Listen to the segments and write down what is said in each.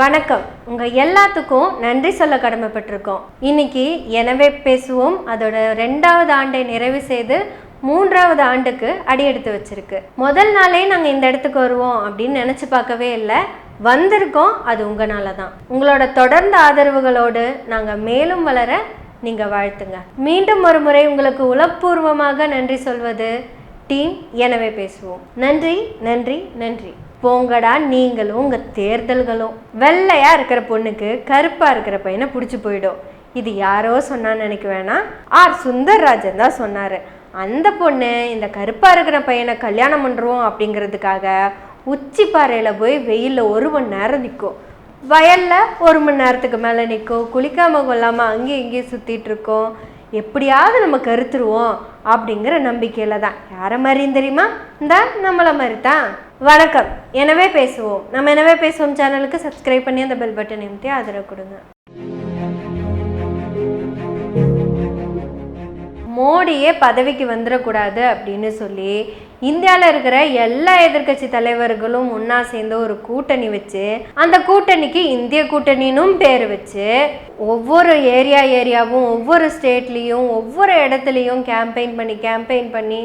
வணக்கம். உங்கள் எல்லாத்துக்கும் நன்றி சொல்ல கடமைப்பட்டிருக்கோம். இன்னைக்கு எனவே பேசுவோம். அதோட ரெண்டாவது ஆண்டை நிறைவு செய்து மூன்றாவது ஆண்டுக்கு அடி எடுத்து வச்சிருக்கு. முதல் நாளே நாங்கள் இந்த இடத்துக்கு வருவோம் அப்படின்னு நினச்சி பார்க்கவே இல்லை. வந்திருக்கோம். அது உங்களால தான் உங்களோட தொடர்ந்த ஆதரவுகளோடு நாங்கள் மேலும் வளர நீங்கள் வாழ்த்துங்க. மீண்டும் ஒரு முறை உங்களுக்கு உளப்பூர்வமாக நன்றி சொல்வது டீம் எனவே பேசுவோம். நன்றி நன்றி நன்றி. போங்கடா நீங்களும் உங்கள் தேர்தல்களும். வெள்ளையாக இருக்கிற பொண்ணுக்கு கருப்பாக இருக்கிற பையனை பிடிச்சி போயிடும் இது யாரோ சொன்னான்னு நினைக்க வேணாம் ஆர். சுந்தர்ராஜன் தான் சொன்னார். அந்த பொண்ணு இந்த கருப்பாக இருக்கிற பையனை கல்யாணம் பண்ணுறோம் அப்படிங்கிறதுக்காக உச்சி பாறையில் போய் வெயிலில் ஒரு மணி நேரம் நிற்கும் வயலில் ஒரு மணி நேரத்துக்கு மேலே நிற்கும் குளிக்காமல் கொள்ளாமல் அங்கேயும் இங்கேயும் சுற்றிட்டு இருக்கோம். எப்படியாவது நம்ம கருத்துருவோம் அப்படிங்கிற நம்பிக்கையில் தான். யாரை மாதிரியும் தெரியுமா? இந்த நம்மளை மாதிரி தான் வணக்கம். எனவே பேசுவோம். நம்ம எனவே பேசுவோம் சேனலுக்கு சப்ஸ்கிரைப் பண்ணி அந்த பெல் பட்டன் எம்டி ஆதரவு கொடுங்க. மோடியே பதவிக்கு வந்துடக்கூடாது அப்படின்னு சொல்லி இந்தியாவில் இருக்கிற எல்லா எதிர்க்கட்சி தலைவர்களும் ஒன்றா சேர்ந்து ஒரு கூட்டணி வச்சு அந்த கூட்டணிக்கு இந்திய கூட்டணினும் பேர் வச்சு ஒவ்வொரு ஏரியா ஏரியாவும் ஒவ்வொரு ஸ்டேட்லேயும் ஒவ்வொரு இடத்துலையும் கேம்பெயின் பண்ணி கேம்பெயின் பண்ணி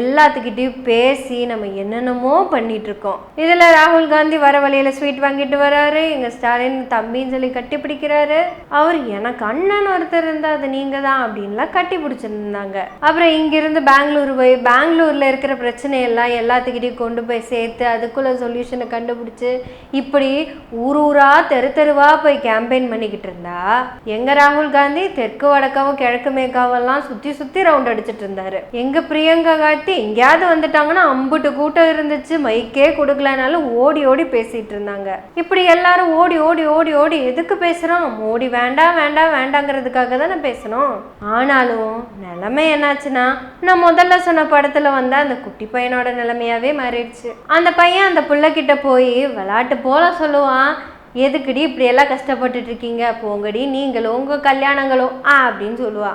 எல்லாத்துக்கிட்டையும் பேசி நம்ம என்னென்னமோ பண்ணிகிட்ருக்கோம் இதில் ராகுல் காந்தி வர வழியில் ஸ்வீட் வாங்கிட்டு வராரு எங்கள் ஸ்டாலின் தம்பின்னு சொல்லி கட்டி பிடிக்கிறாரு. அவர் எனக்கு அண்ணன் ஒருத்தர் இருந்தால் அது நீங்கள் தான் அப்படின்லாம் கட்டி பிடிச்சிருந்தாங்க. அப்புறம் இங்கிருந்து பெங்களூர் போய் பெங்களூரில் இருக்கிற பிரச்சனையெல்லாம் எல்லாத்துக்கிட்டையும் கொண்டு போய் சேர்த்து அதுக்குள்ளே சொல்யூஷனை கண்டுபிடிச்சி இப்படி ஊர் ஊராக தெரு தெருவாக போய் கேம்பெயின் பண்ணிக்கிட்டு இருந்தா எங்கள் ராகுல் காந்தி தெற்கு வடக்காவும் கிழக்கு மேற்காவெல்லாம் சுற்றி சுற்றி ரவுண்ட் அடிச்சிட்டு இருந்தார். எங்கள் பிரியங்கா காந்தி எங்கேயாவது வந்துட்டாங்கன்னா அம்புட்டு கூட்டம் இருந்துச்சு மைக்கே கொடுக்கலனாலும் ஓடி ஓடி பேசிட்டு இருந்தாங்க. இப்படி எல்லாரும் ஓடி ஓடி ஓடி ஓடி எதுக்கு பேசுறோம்? மோடி வேண்டாம் வேண்டாம் வேண்டாங்கிறதுக்காக தானே பேசணும் ஆனாலும் நிலைமை என்னாச்சுன்னா நான் முதல்ல சொன்ன படத்துல வந்த அந்த குட்டி பையனோட நிலைமையாவே மாறிடுச்சு. அந்த பையன் அந்த பிள்ளைகிட்ட போய் விளையாட்டு போல சொல்லுவான். எதுக்குடி இப்படி எல்லாம் கஷ்டப்பட்டுட்டு இருக்கீங்க போங்கடி நீங்களும் உங்க கல்யாணங்களும் ஆ அப்படின்னு சொல்லுவா.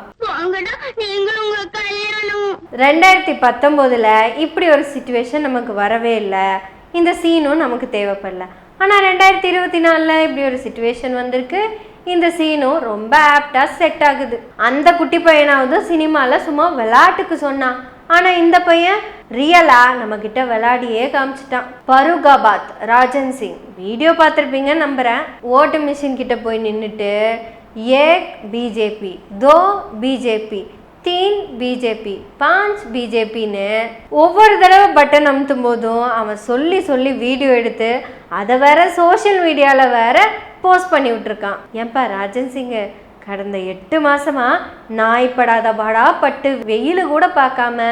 ரெண்டாயிரத்தி பத்தொம்போதில் இப்படி ஒரு சுச்சுவேஷன் நமக்கு வரவே இல்லை. இந்த சீனும் நமக்கு தேவைப்படல. ஆனால் ரெண்டாயிரத்தி இருபத்தி நாலில் இப்படி ஒரு சுச்சுவேஷன் வந்திருக்கு. இந்த சீனும் ரொம்ப ஆப்டாக செட் ஆகுது. அந்த குட்டி பையனாவது சினிமாவில் சும்மா விளையாட்டுக்கு சொன்னான். ஆனால் இந்த பையன் ரியலாக நம்மக்கிட்ட விளையாடியே காமிச்சிட்டான். பருகாபாத் ராஜன் சிங். வீடியோ பார்த்துருப்பீங்கன்னு நம்புகிறேன் ஓட்டு மிஷின் கிட்ட போய் நின்றுட்டு ஏக் பிஜேபி தோ பிஜேபி தீன் பிஜேபி பாஞ்ச் பிஜேபின்னு ஒவ்வொரு தடவை பட்டன் அமுத்தும் போதும் அவன் சொல்லி சொல்லி வீடியோ எடுத்து அதை வேற சோஷியல் மீடியாவில் வேற போஸ்ட் பண்ணி விட்டுருக்கான். ஏன்பா ராஜன் சிங்கு? கடந்த எட்டு மாசமா நாய் படாத படா பட்டு வெயில் கூட பார்க்காம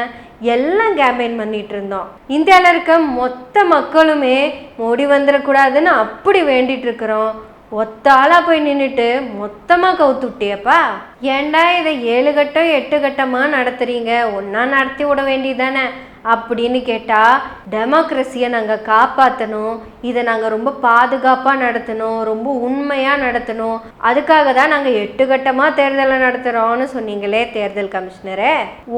எல்லாம் கேம்பெயின் பண்ணிட்டு இருந்தோம். இந்தியாவில் இருக்க மொத்த மக்களுமே மோடி வந்துடக்கூடாதுன்னு அப்படி வேண்டிட்டு இருக்கிறோம். ஒத்த ஆளா போய் நின்றுட்டு மொத்தமாக கவுத்து விட்டியப்பா ஏன்டா இதை ஏழு கட்டம் எட்டு கட்டமா நடத்துறீங்க? ஒன்றா நடத்தி விட வேண்டியதானே அப்படின்னு கேட்டால் டெமோக்ரஸியை நாங்கள் காப்பாற்றணும் இதை நாங்கள் ரொம்ப பாதுகாப்பாக நடத்தணும். ரொம்ப உண்மையாக நடத்தணும். அதுக்காக தான் நாங்கள் எட்டு கட்டமாக தேர்தலை நடத்துகிறோம்னு சொன்னீங்களே தேர்தல் கமிஷனரே.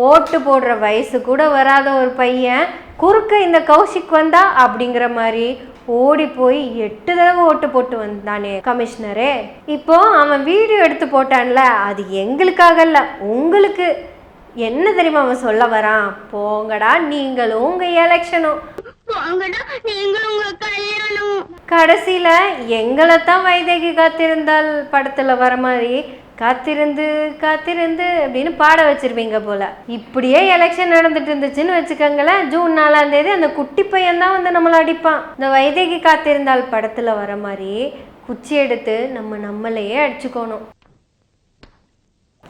ஓட்டு போடுற வயசு கூட வராத ஒரு பையன் குறுக்க இந்த கௌஷிக் வந்தா? அப்படிங்கிற மாதிரி ஓடி போய் எட்டு தடவை ஓட்டு போட்டு வந்தானே கமிஷனரே. இப்போ அவன் வீடியோ எடுத்து போட்டான்ல அது எங்களுக்காக இல்லை உங்களுக்கு. என்ன தெரியுமா அவன் சொல்ல வரான்? போங்கடா நீங்களும் உங்க எலெக்ஷனும் கடைசியில எங்களை தான் வைதேகி காத்திருந்தால் படத்துல வர மாதிரி காத்திருந்து காத்திருந்து அப்படின்னு பாட வச்சிருப்பீங்க போல. இப்படியே எலெக்ஷன் நடந்துட்டு இருந்துச்சுன்னு வச்சுக்கோங்களேன் ஜூன் நாலாம் தேதி அந்த குட்டி பையன் தான் வந்து நம்மளை அடிப்பான். இந்த வைதேகி காத்திருந்தால் படத்துல வர மாதிரி குச்சி எடுத்து நம்ம நம்மளையே அடிச்சுக்கணும்.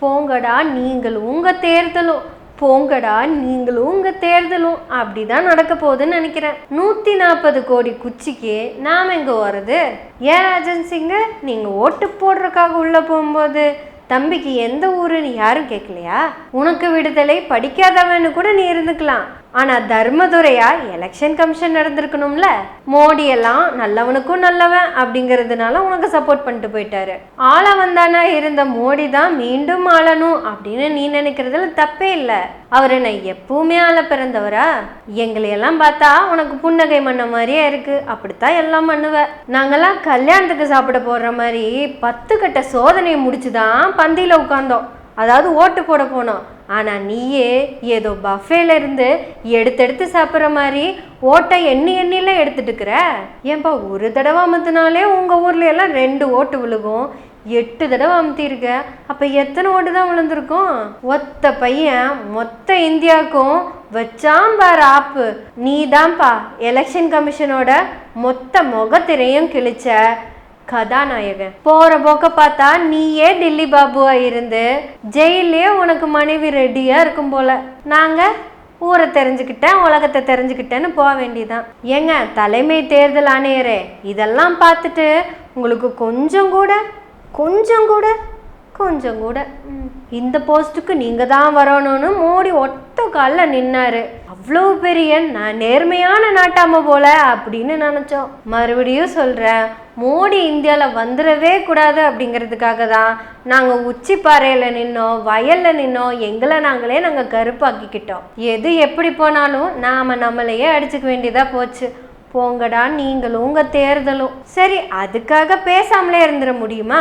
போங்கடா நீங்களும் உங்கள் தேர்தலும் போங்கடா நீங்களும் உங்க தேர்தலும் அப்படிதான் நடக்க போகுதுன்னு நினைக்கிறேன். நூத்தி நாற்பது கோடி குச்சிக்கு நாம் எங்க வர்றது ஏன் ராஜன் சிங்க நீங்க ஓட்டு போடுறதுக்காக உள்ள போகும்போது தம்பிக்கு எந்த ஊருன்னு யாரும் கேட்கலையா? உனக்கு விடுதலை படிக்காதவன்னு கூட நீ இருந்துக்கலாம். ஆனா தர்மதுரையா எலெக்ஷன் கமிஷன் நடந்திருக்கணும்ல? மோடி எல்லாம் நல்லவனுக்கும் நல்லவன் அப்படிங்கிறதுனால உனக்கு சப்போர்ட் பண்ணிட்டு போயிட்டாரு. ஆள வந்தானா இருந்த மோடி தான் மீண்டும் ஆளணும் அப்படின்னு நீ நினைக்கிறதுல தப்பே இல்லை. அவர் என்ன எப்பவுமே ஆள பிறந்தவரா? எங்களையெல்லாம் பார்த்தா உனக்கு புன்னகை மண்ண மாதிரியே இருக்கு. அப்படித்தான் எல்லாம் பண்ணுவ. நாங்கெல்லாம் கல்யாணத்துக்கு சாப்பிட போடுற மாதிரி பத்து கட்ட சோதனையை முடிச்சுதான் பந்தியில உட்காந்தோம் அதாவது ஓட்டு போட போனோம். ஆனால் நீயே ஏதோ பஃபேலேருந்து எடுத்தெடுத்து சாப்பிட்ற மாதிரி ஓட்டை எண்ணி எண்ணில எடுத்துட்டு இருக்கிற ஏன்பா ஒரு தடவை அமுத்தினாலே உங்கள் ஊர்ல எல்லாம் ரெண்டு ஓட்டு விழுகும். எட்டு தடவை அமுத்திருக்க. அப்போ எத்தனை ஓட்டு தான் விழுந்திருக்கும்? ஒத்த பையன் மொத்த இந்தியாவுக்கும் வச்சான் பார் ஆப்பு. நீ தான்ப்பா எலெக்ஷன் கமிஷனோட மொத்த முகத்திரையும் கிழிச்ச. கதாநாயகன். போற போக்க பார்த்தா நீயே டில்லி பாபுவா இருந்து ஜெயிலே உனக்கு மனைவி ரெடியா இருக்கும் போல. நாங்க ஊரை தெரிஞ்சுக்கிட்டேன் உலகத்தை தெரிஞ்சுக்கிட்டேன்னு போக வேண்டியதான் ஏங்க தலைமை தேர்தல் ஆணையரே இதெல்லாம் பார்த்துட்டு உங்களுக்கு கொஞ்சம் கூட கொஞ்சம் கூட கொஞ்சம் கூட. ம். இந்த போஸ்ட்டுக்கு நீங்கள் தான் வரணும்னு மோடி ஒத்த காலில் நின்னார். அவ்வளோ பெரிய நான் நேர்மையான நாட்டாம போல அப்படின்னு நினச்சோம். மறுபடியும் சொல்கிறேன் மோடி இந்தியாவில் வந்துடவே கூடாது அப்படிங்கிறதுக்காக தான் நாங்கள் உச்சி பாறையில் நின்னோம் வயலில் நின்னோம் எங்களை நாங்களே நாங்கள் கருப்பாக்கிக்கிட்டோம். எது எப்படி போனாலும் நாம் நம்மளையே அடிச்சுக்க வேண்டியதாக போச்சு. போங்கடா நீங்களும் உங்கள் தேர்தலும். சரி அதுக்காக பேசாமலே இருந்துட முடியுமா?